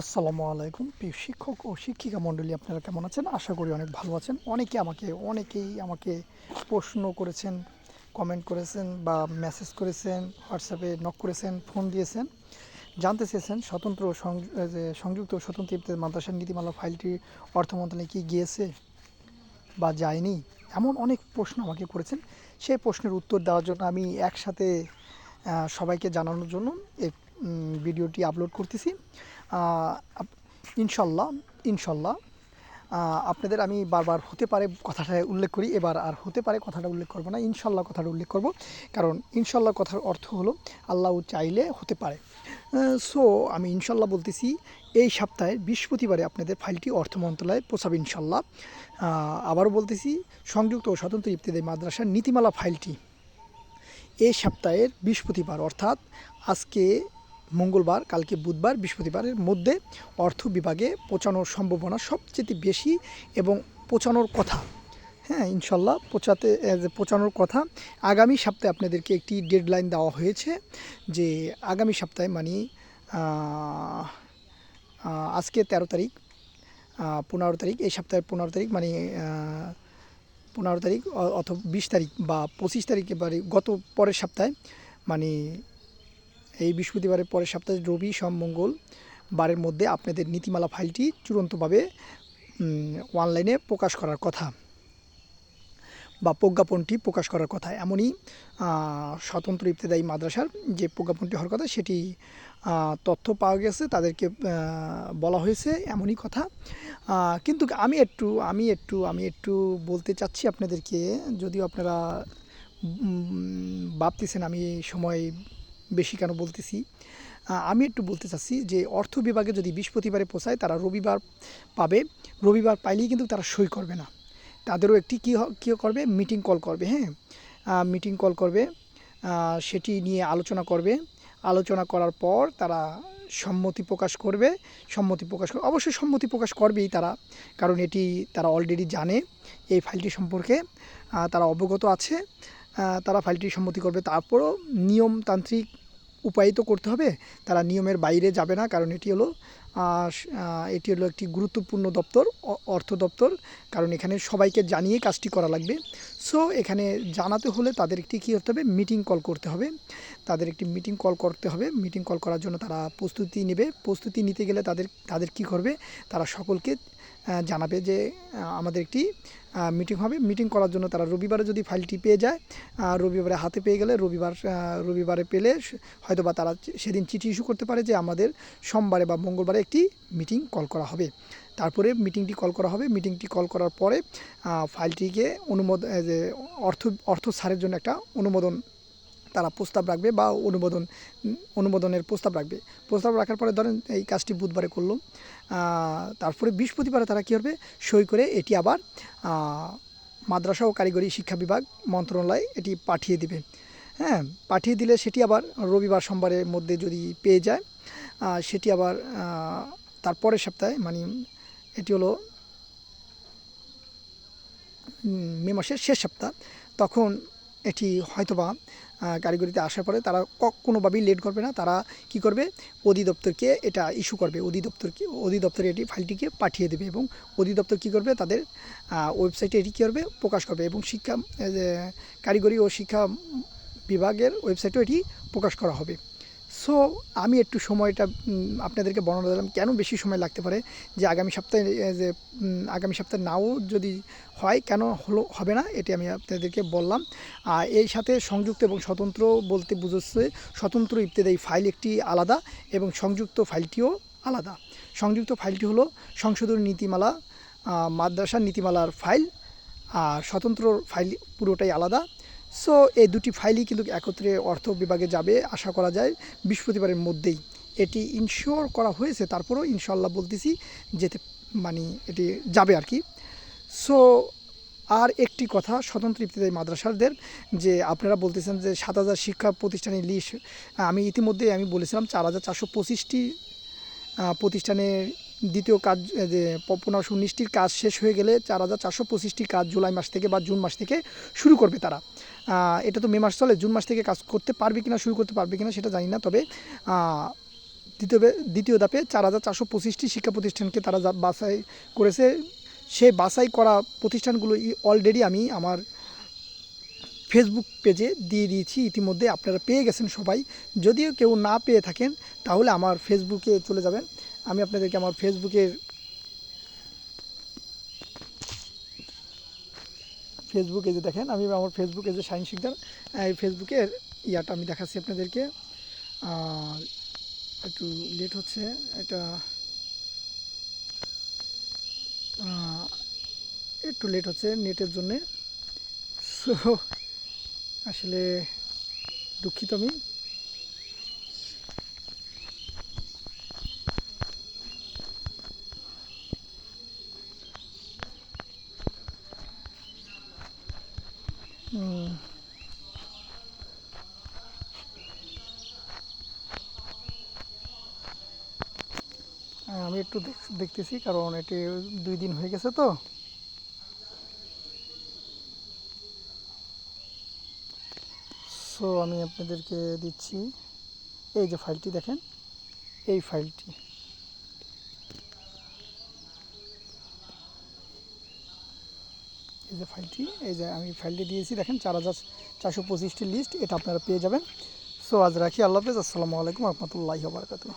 আসসালামু আলাইকুম। প্রিয় শিক্ষক ও শিক্ষিকা মণ্ডলী, আপনারা কেমন আছেন? আশা করি অনেক ভালো আছেন। অনেকে আমাকে, অনেকেই আমাকে প্রশ্ন করেছেন কমেন্ট করেছেন বা মেসেজ করেছেন হোয়াটসঅ্যাপে নক করেছেন ফোন দিয়েছেন, জানতে চেয়েছেন স্বতন্ত্র সংযুক্ত স্বতন্ত্র ইফতেদায়ী মাদ্রাসার নীতিমালা ফাইলটি অর্থ মন্ত্রণালয়ে কি গিয়েছে বা যায়নি? এমন অনেক প্রশ্ন আমাকে করেছেন। সেই প্রশ্নের উত্তর দেওয়ার জন্য আমি একসাথে সবাইকে জানানোর জন্য এই ভিডিওটি আপলোড করতেছি। ইনশাল্লাহ ইনশাল্লাহ। আপনাদের আমি বারবার হতে পারে কথাটা উল্লেখ করি, এবার আর হতে পারে কথাটা উল্লেখ করব না, ইনশাল্লাহ কথাটা উল্লেখ করব। কারণ ইনশাল্লাহ কথার অর্থ হলো, আল্লাহ চাইলে হতে পারে। সো আমি ইনশাল্লাহ বলতেছি, এই সপ্তাহে বৃহস্পতিবারে আপনাদের ফাইলটি অর্থ মন্ত্রণালয়ে পৌঁছাবে ইনশাল্লাহ। আবারও বলতেছি, সংযুক্ত ও স্বতন্ত্র ইফতেদায়ী মাদ্রাসার নীতিমালা ফাইলটি। এই সপ্তাহের বৃহস্পতিবার, অর্থাৎ আজকে মঙ্গলবার, কালকে বুধবার, বৃহস্পতিবারের মধ্যে অর্থ বিভাগে পৌঁছানোর সম্ভাবনা সবচেয়ে বেশি এবং পৌঁছানোর কথা। হ্যাঁ ইনশাল্লাহ পৌঁছাতে পৌঁছানোর কথা, আগামী সপ্তাহে আপনাদেরকে একটি ডেডলাইন দেওয়া হয়েছে যে আগামী সপ্তাহে মানে আজকে তেরো তারিখ পনেরো তারিখ, এই সপ্তাহের পনেরো তারিখ মানে পনেরো তারিখ অথবা বিশ তারিখ বা পঁচিশ তারিখ এবারে গত পরের সপ্তাহে মানে এই বৃহস্পতিবারের পরের সপ্তাহে রবি সোম মঙ্গল বারের মধ্যে আপনাদের নীতিমালা ফাইলটি চূড়ান্তভাবে অনলাইনে প্রকাশ করার কথা বা প্রজ্ঞাপনটি প্রকাশ করার কথা। এমনই স্বতন্ত্র ইফতেদায়ী মাদ্রাসার যে প্রজ্ঞাপনটি হওয়ার কথা, সেটি তথ্য পাওয়া গেছে, তাদেরকে বলা হয়েছে এমনই কথা। কিন্তু আমি একটু আমি একটু আমি একটু বলতে চাচ্ছি আপনাদেরকে, যদিও আপনারা ভাবতেছেন আমি সময় বেশি কেন বলতেছি? আমি একটু বলতে চাচ্ছি যে অর্থ বিভাগে যদি বৃহস্পতিবারে পোষায় তারা রবিবার পাবে। রবিবার পাইলেই কিন্তু তারা সই করবে না। তাদেরও একটি কী কী করবে? মিটিং কল করবে হ্যাঁ? মিটিং কল করবে। সেটি নিয়ে আলোচনা করবে। আলোচনা করার পর তারা সম্মতি প্রকাশ করবে। সম্মতি প্রকাশ করবে অবশ্যই সম্মতি প্রকাশ করবেই তারা। কারণ এটি তারা অলরেডি জানে এই ফাইলটি সম্পর্কে। তারা অবগত আছে। তারা ফাইলটি সম্মতি করবে। তারপরও নিয়মতান্ত্রিক উপায় তো করতে হবে, তারা নিয়মের বাইরে যাবে না, কারণ এটি হলো এটি হলো একটি গুরুত্বপূর্ণ দপ্তর অর্থ দপ্তর, কারণ এখানে সবাইকে জানিয়ে কাজটি করা লাগবে। সো, এখানে জানাতে হলে তাদের একটি কী করতে হবে? মিটিং কল করতে হবে। তাদের একটি মিটিং কল করতে হবে। মিটিং কল করার জন্য তারা প্রস্তুতি নেবে। প্রস্তুতি নিতে গেলে তাদের তাদের কি করবে? তারা সকলকে জানাবে যে আমাদের একটি মিটিং হবে। মিটিং করার জন্য তারা রবিবারে যদি ফাইলটি পেয়ে যায় রবিবারে হাতে পেয়ে গেলে রবিবার রবিবারে পেলে হয়তো বা তারা সেদিন চিঠি ইস্যু করতে পারে যে আমাদের সোমবারে বা মঙ্গলবারে একটি মিটিং কল করা হবে। তারপরে মিটিংটি কল করা হবে। মিটিংটি কল করার পরে ফাইলটিকে অনুমোদন অর্থ অর্থ ছাড়ের জন্য একটা অনুমোদন তারা প্রস্তাব রাখবে বা অনুমোদন অনুমোদনের প্রস্তাব রাখবে। প্রস্তাব রাখার পরে ধরেন এই কাজটি বুধবারে করল। তারপরে বৃহস্পতিবারে তারা কী করবে? সই করে এটি আবার মাদ্রাসা ও কারিগরি শিক্ষা বিভাগ মন্ত্রণালয় এটি পাঠিয়ে দিবে। হ্যাঁ পাঠিয়ে দিলে সেটি আবার রবিবার সোমবারের মধ্যে যদি পেয়ে যায় সেটি আবার আহ, তার পরের সপ্তাহে মানে এটি হলো মে মাসের শেষ সপ্তাহ তখন এটি হয়তোবা কারিগরিতে আসার পরে তারা কোনোভাবেই লেট করবে না। তারা কি করবে? অধিদপ্তরকে এটা ইস্যু করবে। অধিদপ্তরকে, অধিদপ্তরে এটি ফাইলটিকে পাঠিয়ে দেবে এবং অধিদপ্তর কী করবে? তাদের ওয়েবসাইটে এটি কী করবে? প্রকাশ করবে এবং শিক্ষা কারিগরি ও শিক্ষা বিভাগের ওয়েবসাইটেও এটি প্রকাশ করা হবে। সো আমি একটু সময়টা আপনাদেরকে বর্ণনা দিলাম কেন বেশি সময় লাগতে পারে যে আগামী সপ্তাহে যে আগামী সপ্তাহে নাও যদি হয় কেন হলো, হবে না? এটি আমি আপনাদেরকে বললাম। আর এই সাথে সংযুক্ত এবং স্বতন্ত্র বলতে বুঝচ্ছে, স্বতন্ত্র ইত্যাদি ফাইল একটি আলাদা এবং সংযুক্ত ফাইলটিও আলাদা। সংযুক্ত ফাইলটি হলো সংশোধনী নীতিমালা মাদ্রাসার নীতিমালার ফাইল, আর স্বতন্ত্র ফাইল পুরোটাই আলাদা। সো এই দুটি ফাইলই কিন্তু একত্রে অর্থ বিভাগে যাবে, আশা করা যায়, বৃহস্পতিবারের মধ্যেই। এটি ইনশিওর করা হয়েছে, তারপরেও ইনশাল্লাহ বলতেছি যেতে মানে এটি যাবে আর কি। সো আর একটি কথা, স্বতন্ত্র ইফতেদায়ী মাদ্রাসাদের যে আপনারা বলতেছেন যে সাত হাজার শিক্ষা প্রতিষ্ঠানের লিস্ট আমি ইতিমধ্যে আমি বলেছিলাম চার হাজার চারশো পঁচিশটি প্রতিষ্ঠানের দ্বিতীয় কাজ যে পনেরোশো উনিশটির কাজ শেষ হয়ে গেলে চার হাজার চারশো পঁচিশটি কাজ জুলাই মাস থেকে বা জুন মাস থেকে শুরু করবে তারা। এটা তো মে মাস চলে, জুন মাস থেকে কাজ করতে পারবে কিনা, শুরু করতে পারবে কিনা সেটা জানি না, তবে দ্বিতীয় দ্বিতীয় ধাপে চার হাজার চারশো পঁচিশটি শিক্ষা প্রতিষ্ঠানকে তারা বাছাই করেছে সেই বাছাই করা প্রতিষ্ঠানগুলো অলরেডি আমি আমার ফেসবুক পেজে দিয়ে দিয়েছি, ইতিমধ্যে আপনারা পেয়ে গেছেন সবাই। যদিও কেউ না পেয়ে থাকেন, তাহলে আমার ফেসবুকে চলে যাবেন। আমি আপনাদেরকে আমার ফেসবুকের ফেসবুকে যে দেখেন, আমি আমার ফেসবুকে যে সাইন শিকদার এই ফেসবুকের ইয়াটা আমি দেখাচ্ছি আপনাদেরকে। একটু লেট হচ্ছে, এটা একটু লেট হচ্ছে নেটের জন্যে। সো আসলে দুঃখিত আমি হুম। হ্যাঁ, আমি একটু দেখতেছি, কারণ এটি দুই দিন হয়ে গেছে তো। সো আমি আপনাদেরকে দিচ্ছি। এই যে ফাইলটি দেখেন, এই ফাইলটি। এই যে ফাইলটি, এই যে আমি ফাইলটি দিয়েছি, দেখেন, চার হাজার চারশো পঁচিশটি লিস্ট, এটা আপনারা পেয়ে যাবেন। সো আজ রাখি আল্লাহ হাফেজ, আসসালামু আলাইকুম রহমতুল্লাহি বারকাতুহ।